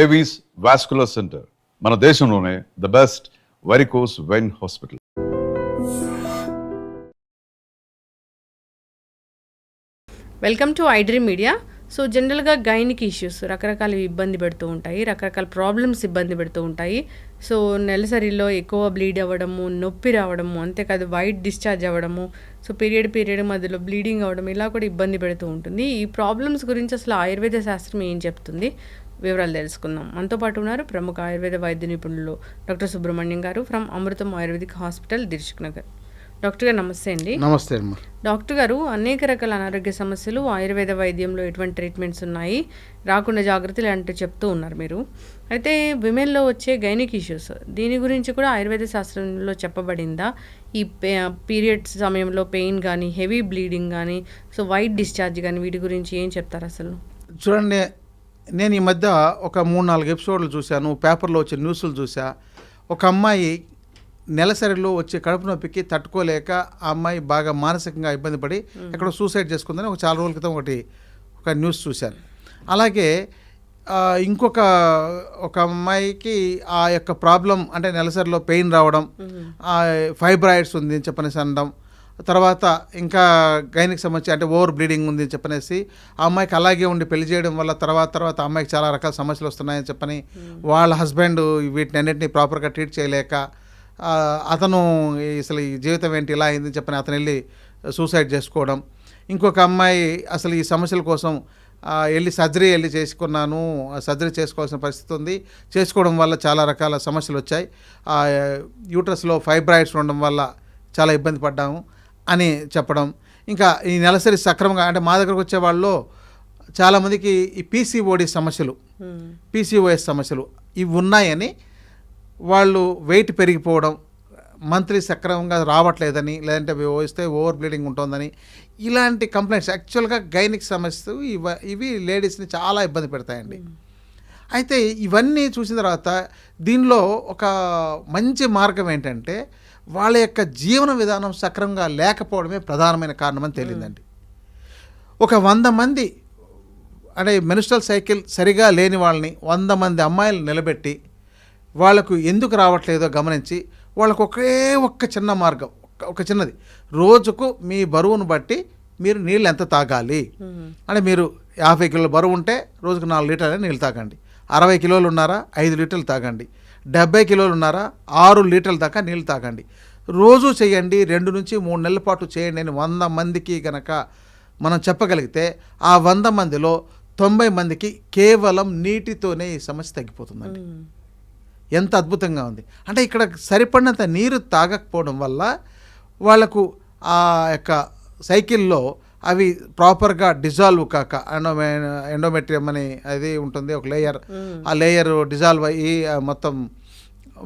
Avis vascular centre మన దేశంలోనే the best varicose vein hospital welcome to iDream media so జనరల్గా gynaec issues రకరకాల ఇబ్బంది పెడుతూ ఉంటాయి రకరకాల ప్రాబ్లమ్స్ ఇబ్బంది పెడుతూ ఉంటాయి. సో నెలసరిలో ఎక్కువ బ్లీడ్ అవ్వడము నొప్పి రావడము అంతేకాదు వైట్ డిశ్చార్జ్ అవ్వడము సో పీరియడ్ పీరియడ్ మధ్యలో బ్లీడింగ్ అవ్వడం ఇలా కూడా ఇబ్బంది పెడుతూ ఉంటుంది. ఈ ప్రాబ్లమ్స్ గురించి అసలు ఆయుర్వేద శాస్త్రం ఏం చెప్తుంది? వివరాలు తెలుసుకుందాం. మనతో పాటు ఉన్నారు ప్రముఖ ఆయుర్వేద వైద్య నిపుణులు డాక్టర్ సుబ్రహ్మణ్యం గారు from Amrutham ayurvedic hospital Dilsukhnagar. Doctor గారు నమస్తే అండి. నమస్తే అమ్మా. డాక్టర్ గారు అనేక రకాల అనారోగ్య సమస్యలు ఆయుర్వేద వైద్యంలో ఎటువంటి ట్రీట్మెంట్స్ ఉన్నాయి? రాకుండా జాగ్రత్తలు అంటే చెప్తూ ఉన్నారు మీరు. అయితే విమెన్లో వచ్చే గైనిక్ ఇష్యూస్ దీని గురించి కూడా ఆయుర్వేద శాస్త్రంలో చెప్పబడిందా? ఈ పీరియడ్స్ సమయంలో పెయిన్ కానీ హెవీ బ్లీడింగ్ కానీ సో వైట్ డిశ్చార్జ్ కానీ వీటి గురించి ఏం చెప్తారు అసలు? చూడండి నేను ఈ మధ్య ఒక మూడు నాలుగు ఎపిసోడ్లు చూశాను పేపర్లో వచ్చే న్యూస్లు చూసా ఒక అమ్మాయి నెలసరిలో వచ్చే కడుపు నొప్పికి తట్టుకోలేక ఆ అమ్మాయి బాగా మానసికంగా ఇబ్బంది పడి ఎక్కడో సూసైడ్ చేసుకుందని ఒక చాలా రోజుల క్రితం ఒకటి ఒక న్యూస్ చూశాను. అలాగే ఇంకొక ఒక అమ్మాయికి ఆ యొక్క ప్రాబ్లం అంటే నెలసరిలో పెయిన్ రావడం ఫైబ్రాయిడ్స్ ఉంది అని చెప్పనేసి అనడం తర్వాత ఇంకా గైనిక్ సంబంధించి అంటే ఓవర్ బ్లీడింగ్ ఉంది చెప్పనేసి ఆ అమ్మాయికి అలాగే ఉండి పెళ్ళి చేయడం వల్ల తర్వాత తర్వాత అమ్మాయికి చాలా రకాల సమస్యలు వస్తున్నాయని చెప్పని వాళ్ళ హస్బెండ్ వీటిని అన్నింటినీ ప్రాపర్గా ట్రీట్ చేయలేక అతను అసలు ఈ జీవితం ఏంటి ఇలా అయిందని చెప్పని అతను వెళ్ళి సూసైడ్ చేసుకోవడం. ఇంకొక అమ్మాయి అసలు ఈ సమస్యల కోసం వెళ్ళి సర్జరీ వెళ్ళి చేసుకున్నాను ఆ సర్జరీ చేసుకోవాల్సిన పరిస్థితి ఉంది. చేసుకోవడం వల్ల చాలా రకాల సమస్యలు వచ్చాయి. యూట్రస్లో ఫైబ్రాయిడ్స్ ఉండడం వల్ల చాలా ఇబ్బంది పడ్డాము. అని చెప్పడం. ఇంకా ఈ నెలసరి సక్రమంగా అంటే మా దగ్గరకు వచ్చే వాళ్ళలో చాలామందికి ఈ పీసీఓడి సమస్యలు పీసీఓఎస్ సమస్యలు ఇవి ఉన్నాయని వాళ్ళు వెయిట్ పెరిగిపోవడం మంత్లీ సక్రమంగా రావట్లేదని లేదంటే వస్తే ఓవర్ బ్లీడింగ్ ఉంటుందని ఇలాంటి కంప్లైంట్స్. యాక్చువల్గా గైనిక్ సమస్యలు ఇవ ఇవి లేడీస్ని చాలా ఇబ్బంది పెడతాయండి. అయితే ఇవన్నీ చూసిన తర్వాత దీనిలో ఒక మంచి మార్గం ఏంటంటే వాళ్ళ యొక్క జీవన విధానం సక్రమంగా లేకపోవడమే ప్రధానమైన కారణమని తేలిందండి. ఒక వంద మంది అంటే మెనిస్ట్రల్ సైకిల్ సరిగా లేని వాళ్ళని వంద మంది అమ్మాయిలు నిలబెట్టి వాళ్ళకు ఎందుకు రావట్లేదో గమనించి వాళ్ళకు ఒకే ఒక్క చిన్న మార్గం ఒక చిన్నది రోజుకు మీ బరువును బట్టి మీరు నీళ్ళు ఎంత తాగాలి? అంటే మీరు యాభై కిలోల బరువు ఉంటే రోజుకు నాలుగు లీటర్ల నీళ్ళు తాగండి. అరవై కిలోలు ఉన్నారా? ఐదు లీటర్లు తాగండి. డెబ్బై కిలోలు ఉన్నారా ఆరు లీటర్ల దాకా నీళ్ళు తాగండి. రోజు చేయండి రెండు నుంచి మూడు నెలల పాటు చేయండి అని వంద మందికి గనక మనం చెప్పగలిగితే ఆ వంద మందిలో తొంభై మందికి కేవలం నీటితోనే ఈ సమస్య తగ్గిపోతుందండి. ఎంత అద్భుతంగా ఉంది. అంటే ఇక్కడ సరిపడినంత నీరు తాగకపోవడం వల్ల వాళ్ళకు ఆ యొక్క సైకిల్లో అవి ప్రాపర్గా డిజాల్వ్ కాక ఎండోమె ఎండోమెట్రియం అని అది ఉంటుంది ఒక లేయర్. ఆ లేయర్ డిజాల్వ్ అయ్యి మొత్తం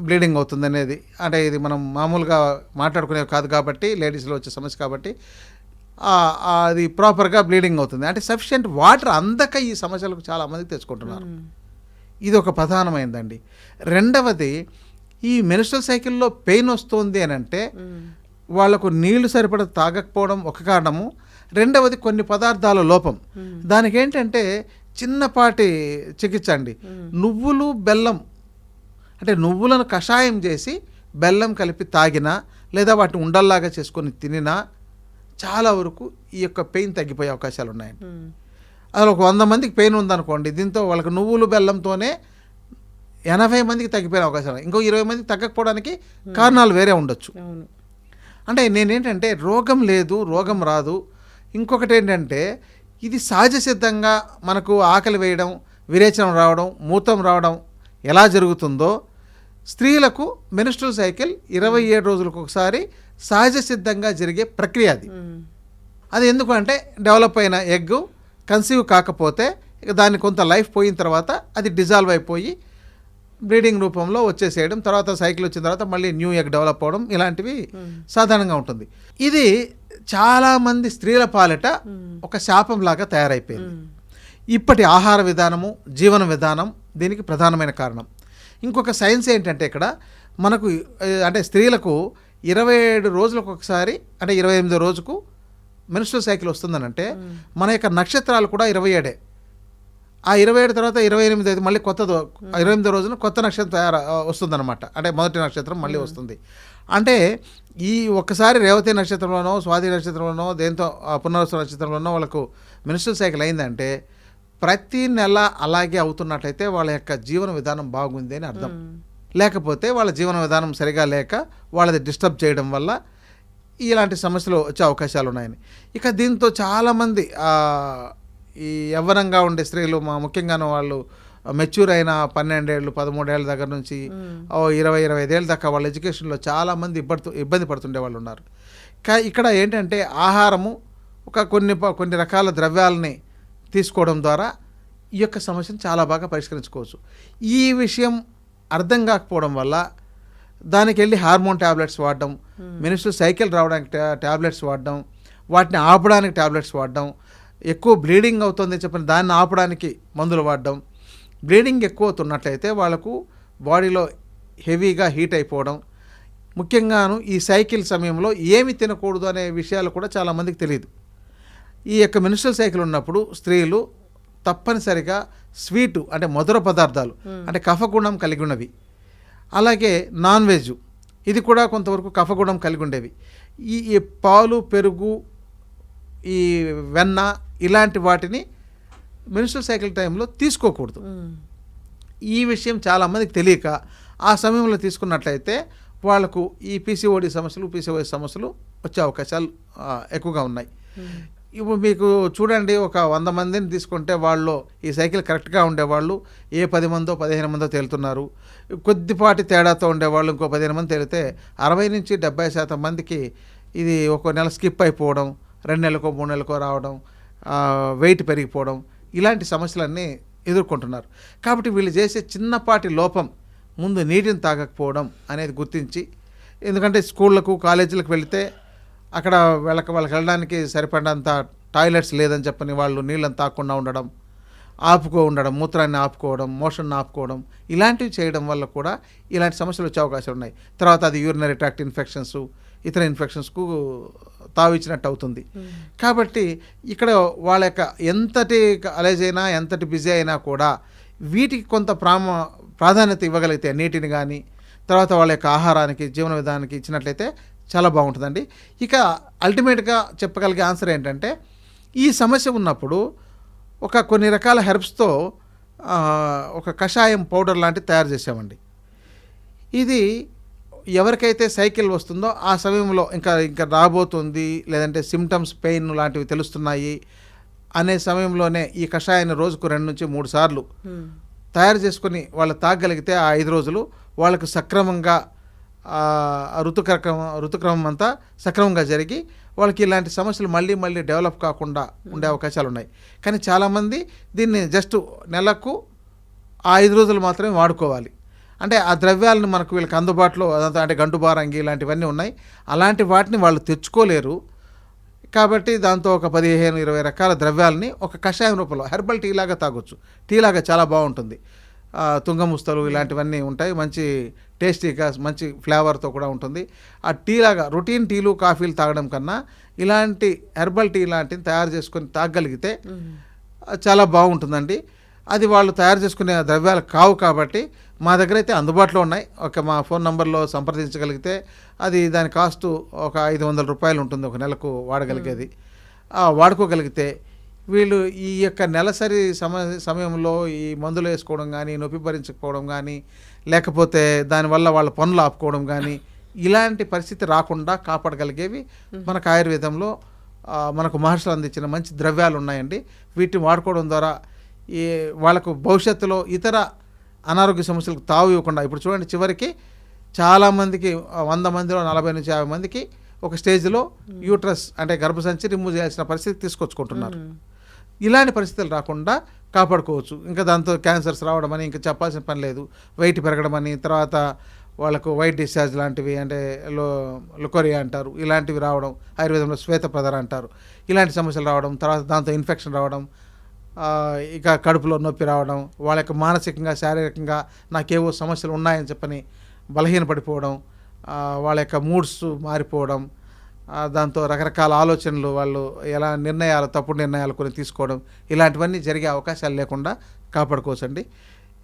బ్లీడింగ్ అవుతుంది అనేది. అంటే ఇది మనం మామూలుగా మాట్లాడుకునేవి కాదు కాబట్టి లేడీస్లో వచ్చే సమస్య కాబట్టి అది ప్రాపర్గా బ్లీడింగ్ అవుతుంది. అంటే సఫిషియెంట్ వాటర్ అందక ఈ సమస్యలకు చాలా మందికి తెచ్చుకుంటున్నారు. ఇది ఒక ప్రధానమైందండి. రెండవది ఈ మెనిస్ట్రల్ సైకిల్లో పెయిన్ వస్తుంది అని అంటే వాళ్ళకు నీళ్ళు సరిపడ తాగకపోవడం ఒక కారణము. రెండవది కొన్ని పదార్థాల లోపం. దానికి ఏంటంటే చిన్నపాటి చికిత్స అండి. నువ్వులు బెల్లం అంటే నువ్వులను కషాయం చేసి బెల్లం కలిపి తాగినా లేదా వాటిని ఉండల్లాగా చేసుకొని తినినా చాలా వరకు ఈ యొక్క పెయిన్ తగ్గిపోయే అవకాశాలు ఉన్నాయండి. అసలు ఒక వంద మందికి పెయిన్ ఉందనుకోండి దీంతో వాళ్ళకి నువ్వులు బెల్లంతోనే ఎనభై మందికి తగ్గిపోయిన అవకాశాలు ఉన్నాయి. ఇంకో ఇరవై మందికి తగ్గకపోవడానికి కారణాలు వేరే ఉండొచ్చు. అంటే నేనేంటంటే రోగం లేదు రోగం రాదు ఇంకొకటి ఏంటంటే ఇది సహజ సిద్ధంగా మనకు ఆకలి వేయడం విరేచనం రావడం మూతం రావడం ఎలా జరుగుతుందో స్త్రీలకు మెనిస్ట్రల్ సైకిల్ ఇరవై ఏడు రోజులకు ఒకసారి సహజ సిద్ధంగా జరిగే ప్రక్రియ అది. అది ఎందుకు అంటే డెవలప్ అయిన ఎగ్ కన్సీవ్ కాకపోతే ఇక దాన్ని కొంత లైఫ్ పోయిన తర్వాత అది డిజాల్వ్ అయిపోయి బ్రీడింగ్ రూపంలో వచ్చేసేయడం తర్వాత సైకిల్ వచ్చిన తర్వాత మళ్ళీ న్యూ ఎగ్ డెవలప్ అవడం ఇలాంటివి సాధారణంగా ఉంటుంది. ఇది చాలామంది స్త్రీల పాలిట ఒక శాపంలాగా తయారైపోయింది. ఇప్పటి ఆహార విధానము జీవన విధానం దీనికి ప్రధానమైన కారణం. ఇంకొక సైన్స్ ఏంటంటే ఇక్కడ మనకు అంటే స్త్రీలకు ఇరవై ఏడు రోజులకు ఒకసారి అంటే ఇరవై ఎనిమిదో రోజుకు మెన్స్ట్రల్ సైకిల్ వస్తుందనంటే మన యొక్క నక్షత్రాలు కూడా ఇరవై ఏడే. ఆ ఇరవై ఏడు తర్వాత ఇరవై ఎనిమిది అయితే మళ్ళీ కొత్త ఇరవై ఎనిమిదో రోజున కొత్త నక్షత్రం తయారు వస్తుందన్నమాట. అంటే మొదటి నక్షత్రం మళ్ళీ వస్తుంది. అంటే ఈ ఒక్కసారి రేవతి నక్షత్రంలోనో స్వాతి నక్షత్రంలోనో దేంతో పునర్వసు నక్షత్రంలోనో వాళ్ళకు మినిస్టర్ సైకిల్ అయిందంటే ప్రతి నెల అలాగే అవుతున్నట్లయితే వాళ్ళ యొక్క జీవన విధానం బాగుంది అని అర్థం. లేకపోతే వాళ్ళ జీవన విధానం సరిగా లేక వాళ్ళది డిస్టర్బ్ చేయడం వల్ల ఇలాంటి సమస్యలు వచ్చే అవకాశాలు ఉన్నాయని. ఇక దీంతో చాలామంది ఈ యవ్వనంగా ఉండే స్త్రీలు మా ముఖ్యంగాను వాళ్ళు మెచ్యూర్ అయిన పన్నెండేళ్ళు పదమూడేళ్ళ దగ్గర నుంచి ఓ ఇరవై ఇరవై ఐదేళ్ళ దాకా వాళ్ళ ఎడ్యుకేషన్లో చాలామంది ఇబ్బంది ఇబ్బంది పడుతుండే వాళ్ళు ఉన్నారు. కా ఇక్కడ ఏంటంటే ఆహారము ఒక కొన్ని కొన్ని రకాల ద్రవ్యాలని తీసుకోవడం ద్వారా ఈ యొక్క సమస్యను చాలా బాగా పరిష్కరించుకోవచ్చు. ఈ విషయం అర్థం కాకపోవడం వల్ల దానికి వెళ్ళి హార్మోన్ ట్యాబ్లెట్స్ వాడడం మినిస్టర్ సైకిల్ రావడానికి ట్యాబ్లెట్స్ వాడడం వాటిని ఆపడానికి ట్యాబ్లెట్స్ వాడడం ఎక్కువ బ్లీడింగ్ అవుతుంది చెప్పిన దాన్ని ఆపడానికి మందులు వాడడం బ్లీడింగ్ ఎక్కువ అవుతున్నట్లయితే వాళ్ళకు బాడీలో హెవీగా హీట్ అయిపోవడం. ముఖ్యంగాను ఈ సైకిల్ సమయంలో ఏమి తినకూడదు అనే విషయాలు కూడా చాలామందికి తెలియదు. ఈ యొక్క మినిస్ట్రల్ సైకిల్ ఉన్నప్పుడు స్త్రీలు తప్పనిసరిగా స్వీటు అంటే మధుర పదార్థాలు అంటే కఫగుణం కలిగి ఉన్నవి. అలాగే నాన్ వెజ్ ఇది కూడా కొంతవరకు కఫగుణం కలిగి ఉండేవి. ఈ పాలు పెరుగు ఈ వెన్న ఇలాంటి వాటిని మినిస్ట్రల్ సైకిల్ టైంలో తీసుకోకూడదు. ఈ విషయం చాలామందికి తెలియక ఆ సమయంలో తీసుకున్నట్లయితే వాళ్ళకు ఈ పీసీఓడి సమస్యలు పీసీఓఎస్ సమస్యలు వచ్చే అవకాశాలు ఎక్కువగా ఉన్నాయి. ఇప్పుడు మీకు చూడండి ఒక వంద మందిని తీసుకుంటే వాళ్ళు ఈ సైకిల్ కరెక్ట్గా ఉండేవాళ్ళు ఏ పది మందో పదిహేను మందో తేలుతున్నారు. కొద్దిపాటి తేడాతో ఉండేవాళ్ళు ఇంకో పదిహేను మంది తేలితే అరవై నుంచి డెబ్బై శాతం మందికి ఇది ఒక నెల స్కిప్ అయిపోవడం రెండు నెలలకో మూడు నెలలకో రావడం వెయిట్ పెరిగిపోవడం ఇలాంటి సమస్యలన్నీ ఎదుర్కొంటున్నారు. కాబట్టి వీళ్ళు చేసే చిన్నపాటి లోపం ముందు నీటిని తాగకపోవడం అనేది గుర్తించి ఎందుకంటే స్కూళ్ళకు కాలేజీలకు వెళితే అక్కడ వాళ్ళకి వాళ్ళకి వెళ్ళడానికి సరిపడినంత టాయిలెట్స్ లేదని చెప్పని వాళ్ళు నీళ్ళని తాకుండా ఉండడం ఆపుకో ఉండడం మూత్రాన్ని ఆపుకోవడం మోషన్ ఆపుకోవడం ఇలాంటివి చేయడం వల్ల కూడా ఇలాంటి సమస్యలు వచ్చే అవకాశాలు ఉన్నాయి. తర్వాత అది యూరినరీ ట్రాక్ట్ ఇన్ఫెక్షన్స్ ఇతర ఇన్ఫెక్షన్స్కు తావిచ్చినట్టు అవుతుంది కాబట్టి ఇక్కడ వాళ్ళ యొక్క ఎంతటి అలైజ్ అయినా ఎంతటి బిజీ అయినా కూడా వీటికి కొంత ప్రామ ప్రాధాన్యత ఇవ్వగలిగితే నీటిని కానీ తర్వాత వాళ్ళ యొక్క ఆహారానికి జీవన విధానానికి ఇచ్చినట్లయితే చాలా బాగుంటుందండి. ఇక అల్టిమేట్గా చెప్పగలిగే ఆన్సర్ ఏంటంటే ఈ సమస్య ఉన్నప్పుడు ఒక కొన్ని రకాల హెర్బ్స్తో ఒక కషాయం పౌడర్ లాంటివి తయారు చేసామండి ఇది ఎవరికైతే సైకిల్ వస్తుందో ఆ సమయంలో ఇంకా ఇంకా రాబోతుంది లేదంటే సిమ్టమ్స్ పెయిన్ లాంటివి తెలుస్తున్నాయి అనే సమయంలోనే ఈ కషాయాన్ని రోజుకు రెండు నుంచి మూడు సార్లు. తయారు చేసుకొని వాళ్ళు తాగలిగితే ఆ ఐదు రోజులు వాళ్ళకు సక్రమంగా ఋతుక్రమం ఋతుక్రమం అంతా సక్రమంగా జరిగి వాళ్ళకి ఇలాంటి సమస్యలు మళ్ళీ మళ్ళీ డెవలప్ కాకుండా ఉండే అవకాశాలు ఉన్నాయి కానీ చాలామంది దీన్ని జస్ట్ నెలకు ఆ ఐదు రోజులు మాత్రమే వాడుకోవాలి. అంటే ఆ ద్రవ్యాలను మనకు వీళ్ళకి అందుబాటులో అదంతా అంటే గంటు బారంగి ఇలాంటివన్నీ ఉన్నాయి. అలాంటి వాటిని వాళ్ళు తెచ్చుకోలేరు. కాబట్టి దాంతో ఒక పదిహేను ఇరవై రకాల ద్రవ్యాలని ఒక కషాయం రూపంలో హెర్బల్ టీ లాగా తాగొచ్చు. టీ లాగా చాలా బాగుంటుంది. తుంగముస్తలు ఇలాంటివన్నీ ఉంటాయి. మంచి టేస్టీగా మంచి ఫ్లేవర్తో కూడా ఉంటుంది. ఆ టీ లాగా రొటీన్ టీలు కాఫీలు తాగడం కన్నా ఇలాంటి హెర్బల్ టీ లాంటివి తయారు చేసుకొని తాగగలిగితే చాలా బాగుంటుందండి. అది వాళ్ళు తయారు చేసుకునే ద్రవ్యాలు కావు కాబట్టి మా దగ్గర అయితే అందుబాటులో ఉన్నాయి. ఒక మా ఫోన్ నంబర్లో సంప్రదించగలిగితే అది దాని కాస్ట్ ఒక ఐదు వందల రూపాయలు ఉంటుంది ఒక నెలకు వాడగలిగేది. వాడుకోగలిగితే వీళ్ళు ఈ యొక్క నెలసరి సమ సమయంలో ఈ మందులు వేసుకోవడం కానీ నొప్పి భరించకపోవడం కానీ లేకపోతే దానివల్ల వాళ్ళ పనులు ఆపుకోవడం కానీ ఇలాంటి పరిస్థితి రాకుండా కాపాడగలిగేవి మనకు ఆయుర్వేదంలో మనకు మహర్షులు అందించిన మంచి ద్రవ్యాలు ఉన్నాయండి. వీటిని వాడుకోవడం ద్వారా ఈ వాళ్ళకు భవిష్యత్తులో ఇతర అనారోగ్య సమస్యలకు తావు ఇవ్వకుండా ఇప్పుడు చూడండి చివరికి చాలామందికి వంద మందిలో నలభై నుంచి యాభై మందికి ఒక స్టేజ్లో యూట్రస్ అంటే గర్భసంచి రిమూవ్ చేయాల్సిన పరిస్థితి తీసుకొచ్చుకుంటున్నారు. ఇలాంటి పరిస్థితులు రాకుండా కాపాడుకోవచ్చు. ఇంకా దాంతో క్యాన్సర్స్ రావడం అని ఇంకా చెప్పాల్సిన పని లేదు. వెయిట్ పెరగడం అని తర్వాత వాళ్ళకు వైట్ డిశ్చార్జ్ లాంటివి అంటే లో లుకోరియా అంటారు. ఇలాంటివి రావడం ఆయుర్వేదంలో శ్వేత ప్రదర అంటారు. ఇలాంటి సమస్యలు రావడం తర్వాత దాంతో ఇన్ఫెక్షన్ రావడం ఇక కడుపులో నొప్పి రావడం వాళ్ళ యొక్క మానసికంగా శారీరకంగా నాకేవో సమస్యలు ఉన్నాయని చెప్పని బలహీనపడిపోవడం వాళ్ళ యొక్క మూడ్స్ మారిపోవడం దాంతో రకరకాల ఆలోచనలు వాళ్ళు ఎలా నిర్ణయాలు తప్పుడు నిర్ణయాలు కొన్ని తీసుకోవడం ఇలాంటివన్నీ జరిగే అవకాశాలు లేకుండా కాపాడుకోవచ్చండి.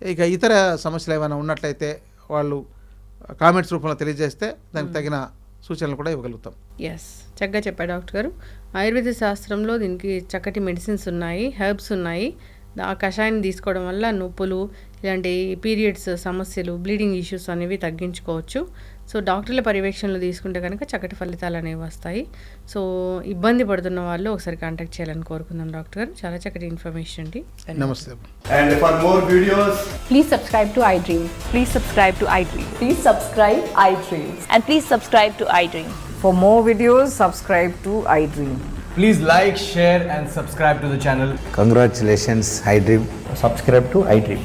ఇక ఇతర సమస్యలు ఏమైనా ఉన్నట్లయితే వాళ్ళు కామెంట్స్ రూపంలో తెలియజేస్తే దానికి తగిన సూచనలు కూడా ఇవ్వగలుగుతాం. ఎస్ చక్కగా చెప్పారు డాక్టర్ గారు. ఆయుర్వేద శాస్త్రంలో దీనికి చక్కటి మెడిసిన్స్ ఉన్నాయి హెర్బ్స్ ఉన్నాయి. ఆ కషాయాన్ని తీసుకోవడం వల్ల నొప్పులు ఇలాంటి పీరియడ్స్ సమస్యలు బ్లీడింగ్ ఇష్యూస్ అనేవి తగ్గించుకోవచ్చు. సో డాక్టర్ల పర్యవేక్షణలు తీసుకుంటే కనుక చక్కటి ఫలితాలు అనేవి వస్తాయి. సో ఇబ్బంది పడుతున్న వాళ్ళు ఒకసారి కాంటాక్ట్ చేయాలని కోరుకుందాం డాక్టర్ గారు. చాలా చక్కటి ఇన్ఫర్మేషన్ అండి. నమస్తే please like share and subscribe to the channel congratulations iDream subscribe to iDream